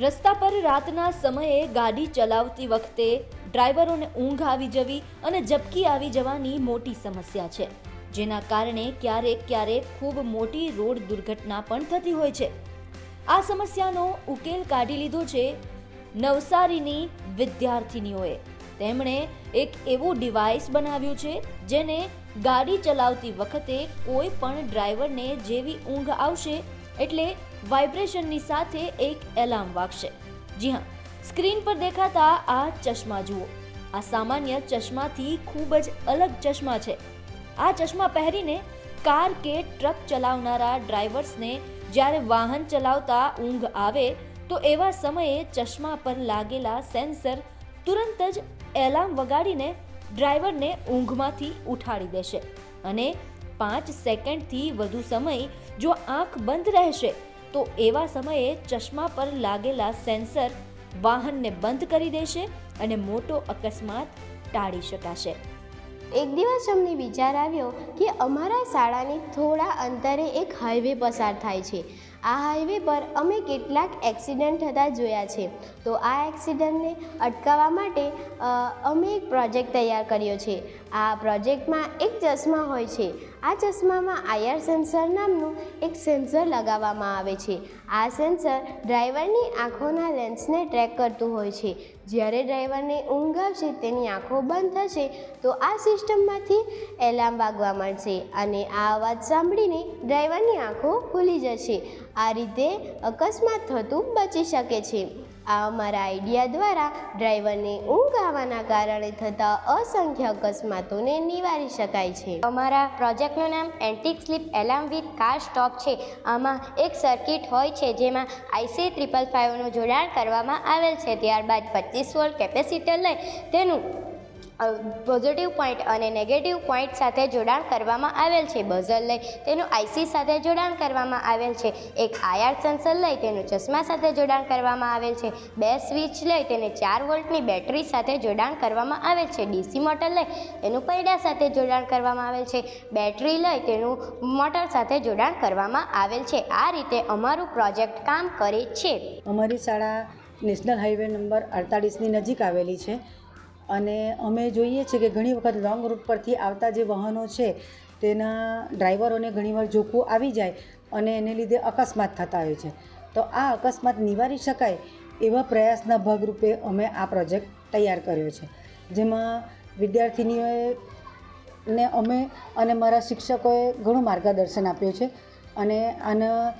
રાતના સમયે ગાડી ચલાવતી વખતે ડ્રાઈવરોને ઊંઘ આવી જવી અને ઝબકી આવી જવાની મોટી સમસ્યા છે, જેના કારણે ક્યારેક ક્યારેક ખૂબ મોટી રોડ દુર્ઘટના પણ થતી હોય છે. આ સમસ્યાનો ઉકેલ કાઢી લીધો છે નવસારીની વિદ્યાર્થિનીઓએ. તેમણે એક એવું ડિવાઇસ બનાવ્યું છે, જેને ગાડી ચલાવતી વખતે કોઈ પણ ડ્રાઈવરને જેવી ઊંઘ આવશે એટલે વાઇબ્રેશનની સાથે એક એલાર્મ વાગશે. જી હા, સ્ક્રીન પર દેખાતા આ ચશ્મા જુઓ. આ સામાન્ય ચશ્માથી ખૂબ જ અલગ ચશ્મા છે. આ ચશ્મા પહેરીને કાર કે ટ્રક ચલાવનારા ડ્રાઈવર્સને જ્યારે વાહન ચલાવતા ઊંઘ આવે, તો એવા સમયે ચશ્મા પર લાગેલા સેન્સર તુરંત જ એલાર્મ વગાડીને ડ્રાઈવરને ઊંઘમાંથી ઉઠાડી દેશે. અને પાંચ સેકન્ડથી વધુ સમય જો આંખ બંધ રહેશે તો એવા સમયે ચશ્મા પર લાગેલા સેન્સર વાહનને બંધ કરી દેશે અને મોટો અકસ્માત ટાળી શકાશે. એક દિવસ અમને વિચાર આવ્યો કે અમારા શાળાની થોડા અંતરે એક હાઈવે પસાર થાય છે. આ હાઈવે પર અમે કેટલાક એક્સિડન્ટ થતા જોયા છે. તો આ એક્સિડન્ટને અટકાવવા માટે અમે એક પ્રોજેક્ટ તૈયાર કર્યો છે. આ પ્રોજેક્ટમાં એક ચશ્મા હોય છે. આ ચશ્મામાં આયર સેન્સર નામનું એક સેન્સર લગાવવામાં આવે છે. આ સેન્સર ડ્રાઈવરની આંખોના લેન્સને ટ્રેક કરતું હોય છે. જ્યારે ડ્રાઈવરને ઊંઘ આવશે, તેની આંખો બંધ થશે, તો આ સિસ્ટમમાંથી એલાર્મ વાગવા માંડશે અને આ અવાજ સાંભળીને ડ્રાઈવરની આંખો ખુલી જશે. આ રીતે અકસ્માત થતું બચી શકે છે. આ અમારા આઈડિયા દ્વારા ડ્રાઈવરને ઊંઘ આવવાના કારણે થતા અસંખ્ય અકસ્માતોને નિવારી શકાય છે. અમારા પ્રોજેક્ટનું નામ anti sleep alarm with car stop છે. આમાં એક સર્કિટ હોય છે, જેમાં આઈસી ટ્રિપલ ફાઇવનું જોડાણ કરવામાં આવેલ છે. ત્યારબાદ પચીસ વોલ્ટ કેપેસિટર લઈ તેનું પોઝિટિવ પોઈન્ટ અને નેગેટિવ પોઈન્ટ સાથે જોડાણ કરવામાં આવેલ છે. બઝર લઈ તેનું આઈસી સાથે જોડાણ કરવામાં આવેલ છે. એક આયાર સેન્સર લઈ તેનું ચશ્મા સાથે જોડાણ કરવામાં આવેલ છે. બે સ્વિચ લઈ તેને ચાર વોલ્ટની બેટરી સાથે જોડાણ કરવામાં આવેલ છે. ડીસી મોટર લઈ તેનું પૈડા સાથે જોડાણ કરવામાં આવેલ છે. બેટરી લઈ તેનું મોટર સાથે જોડાણ કરવામાં આવેલ છે. આ રીતે અમારું પ્રોજેક્ટ કામ કરે છે. અમારી શાળા નેશનલ હાઈવે નંબર અડતાળીસની નજીક આવેલી છે. અને અમે જોઈએ છીએ કે ઘણી વખત લોંગ રૂટ પરથી આવતા જે વાહનો છે, તેના ડ્રાઈવરોને ઘણીવાર જોખું આવી જાય અને એને લીધે અકસ્માત થતા હોય છે. તો આ અકસ્માત નિવારી શકાય એવા પ્રયાસના ભાગરૂપે અમે આ પ્રોજેક્ટ તૈયાર કર્યો છે. જેમાં વિદ્યાર્થિનીઓએ ને અમે અને મારા શિક્ષકોએ ઘણું માર્ગદર્શન આપ્યું છે અને આના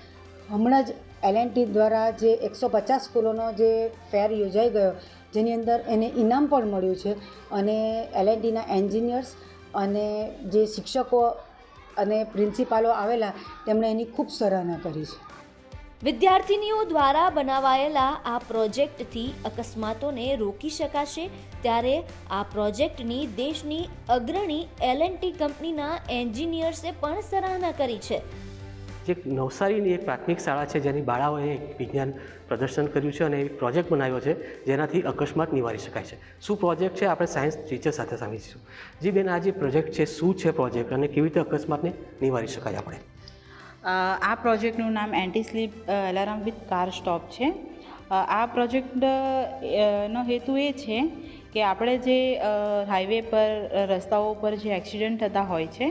હમણાં જ એલએનટી દ્વારા જે એકસો પચાસ સ્કૂલોનો જે ફેર યોજાઈ ગયો જેની અંદર એને ઇનામ પણ મળ્યું છે અને એલએનટીના એન્જિનિયર્સ અને જે શિક્ષકો અને પ્રિન્સિપાલો આવેલા, તેમણે એની ખૂબ સરાહના કરી છે. વિદ્યાર્થિનીઓ દ્વારા બનાવાયેલા આ પ્રોજેક્ટથી અકસ્માતોને રોકી શકાશે ત્યારે આ પ્રોજેક્ટની દેશની અગ્રણી એલએનટી કંપનીના એન્જિનિયર્સે પણ સરાહના કરી છે. જે નવસારીની એક પ્રાથમિક શાળા છે, જેની બાળાઓએ વિજ્ઞાન પ્રદર્શન કર્યું છે અને એક પ્રોજેક્ટ બનાવ્યો છે, જેનાથી અકસ્માત નિવારી શકાય છે. શું પ્રોજેક્ટ છે? આપણે સાયન્સ ટીચર સાથે સમજીશું જી બેન, આ જે પ્રોજેક્ટ છે, શું છે પ્રોજેક્ટ અને કેવી રીતે અકસ્માતને નિવારી શકાય આપણે? આ પ્રોજેક્ટનું નામ anti sleep alarm with car stop છે. આ પ્રોજેક્ટ નો હેતુ એ છે કે આપણે જે હાઈવે પર, રસ્તાઓ પર જે એક્સિડન્ટ થતા હોય છે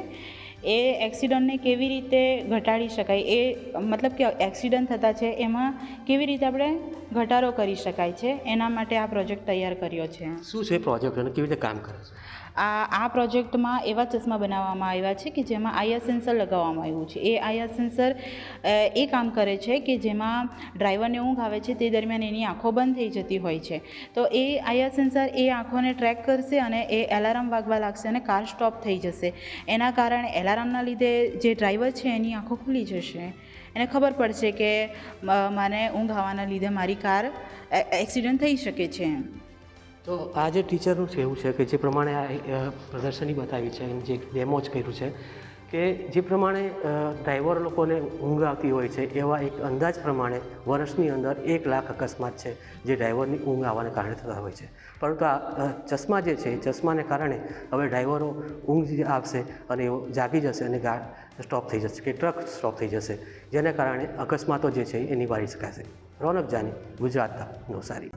એ એક્સિડન્ટને કેવી રીતે ઘટાડી શકાય? એ મતલબ કે એક્સિડન્ટ થતા છે, એમાં કેવી રીતે આપણે ઘટાડો કરી શકાય છે. એના માટે આ પ્રોજેક્ટ તૈયાર કર્યો છે. શું છે પ્રોજેક્ટ અને કેવી રીતે કામ કરે છે? આ આ પ્રોજેક્ટમાં એવા ચશ્મા બનાવવામાં આવ્યા છે કે જેમાં આઈઆર સેન્સર લગાવવામાં આવ્યું છે. એ આઈઆર સેન્સર એ કામ કરે છે કે જેમાં ડ્રાઈવરને ઊંઘ આવે છે તે દરમિયાન એની આંખો બંધ થઈ જતી હોય છે. તો એ આઈઆર સેન્સર એ આંખોને ટ્રેક કરશે અને એ એલાર્મ વાગવા લાગશે અને કાર સ્ટોપ થઈ જશે. એના કારણે એલાર્મના લીધે જે ડ્રાઈવર છે એની આંખો ખુલી જશે. એને ખબર પડશે કે મને ઊંઘ આવવાના લીધે મારી કાર એક્સિડન્ટ થઈ શકે છે. એમ તો આ જે ટીચરનું છે એવું છે કે જે પ્રમાણે આ પ્રદર્શની બતાવી છે જે ડેમો જ કર્યું છે કે જે પ્રમાણે ડ્રાઈવર લોકોને ઊંઘ આવતી હોય છે, એવા એક અંદાજ પ્રમાણે વર્ષની અંદર એક લાખ અકસ્માત છે જે ડ્રાઈવરની ઊંઘ આવવાને કારણે થતા હોય છે. પરંતુ આ ચશ્મા જે છે, એ ચશ્માને કારણે હવે ડ્રાઈવરો ઊંઘ આવશે અને એઓ જાગી જશે અને ગા, સ્ટોપ થઈ જશે કે ટ્રક સ્ટોપ થઈ જશે. જેને કારણે અકસ્માતો જે છે, એ નિવારી શકાશે. રોનક જાની ગુજરાતના નવસારી